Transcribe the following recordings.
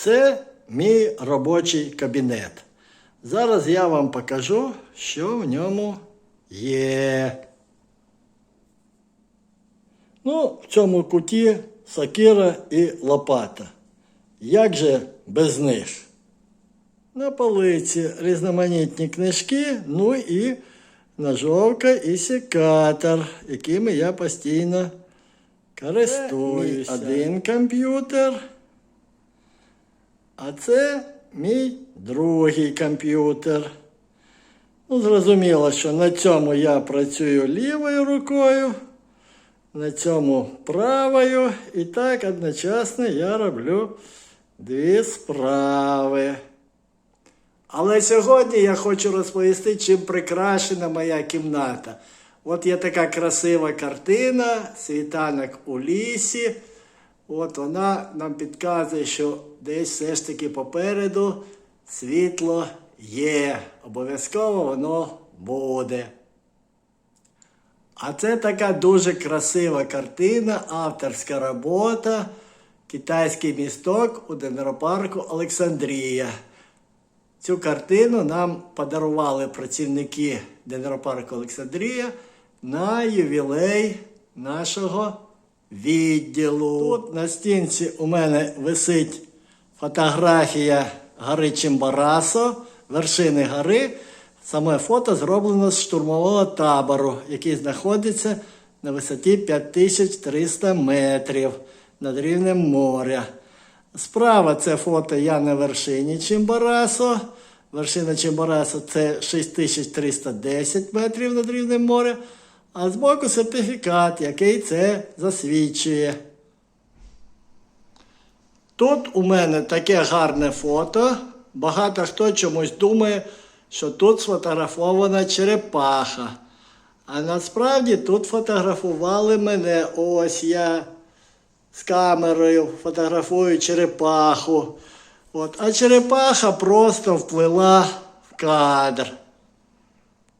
Це мій робочий кабінет. Зараз я вам покажу, що в ньому є. Ну, в цьому куті сокира і лопата. Як же без них? На полиці різноманітні книжки, ну і ножовка і секатор, якими я постійно користуюся. Один комп'ютер. А це мій другий комп'ютер. Ну, зрозуміло, що на цьому я працюю лівою рукою, на цьому правою. І так одночасно я роблю дві справи. Але сьогодні я хочу розповісти, чим прикрашена моя кімната. От є така красива картина, світанок у лісі. От вона нам підказує, що десь все ж таки попереду світло є. Обов'язково воно буде. А це така дуже красива картина, авторська робота, китайський місток у Денропарку Олександрія. Цю картину нам подарували працівники Денропарку Олександрія на ювілей нашого відділу. Тут на стінці у мене висить фотографія гори Чимбарасо, вершини гори. Саме фото зроблено з штурмового табору, який знаходиться на висоті 5300 метрів над рівнем моря. Справа це фото я на вершині Чимбарасо. Вершина Чимбарасо це 6310 метрів над рівнем моря. А збоку сертифікат, який це засвідчує. Тут у мене таке гарне фото. Багато хто чомусь думає, що тут сфотографована черепаха. А насправді тут фотографували мене. Ось я з камерою фотографую черепаху. От, а черепаха просто вплила в кадр.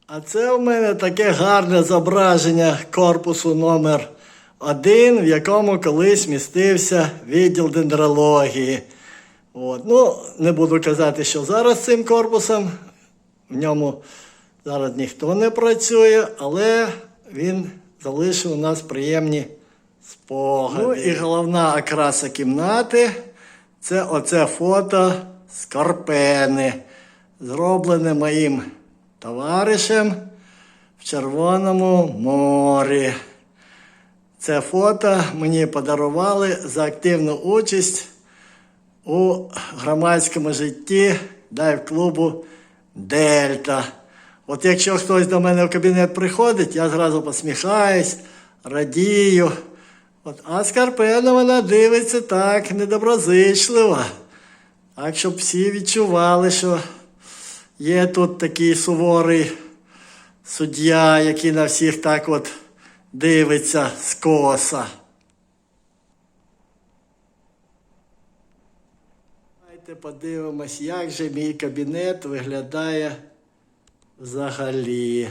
А це в мене таке гарне зображення корпусу номер 1 в якому колись містився відділ дендрології. От. Ну, не буду казати, що зараз цим корпусом. В ньому зараз ніхто не працює, але він залишив у нас приємні спогади. Ну і головна окраса кімнати це оце фото Скорпени, зроблене моїм товаришем в Червоному морі. Це фото мені подарували за активну участь у громадському житті дайв-клубу Дельта. От якщо хтось до мене в кабінет приходить, я зразу посміхаюсь, радію. От, а Скарпена вона дивиться так недоброзичливо. Так, щоб всі відчували, що є тут такий суворий суддя, який на всіх так от дивиться скоса. Давайте подивимось, як же мій кабінет виглядає взагалі.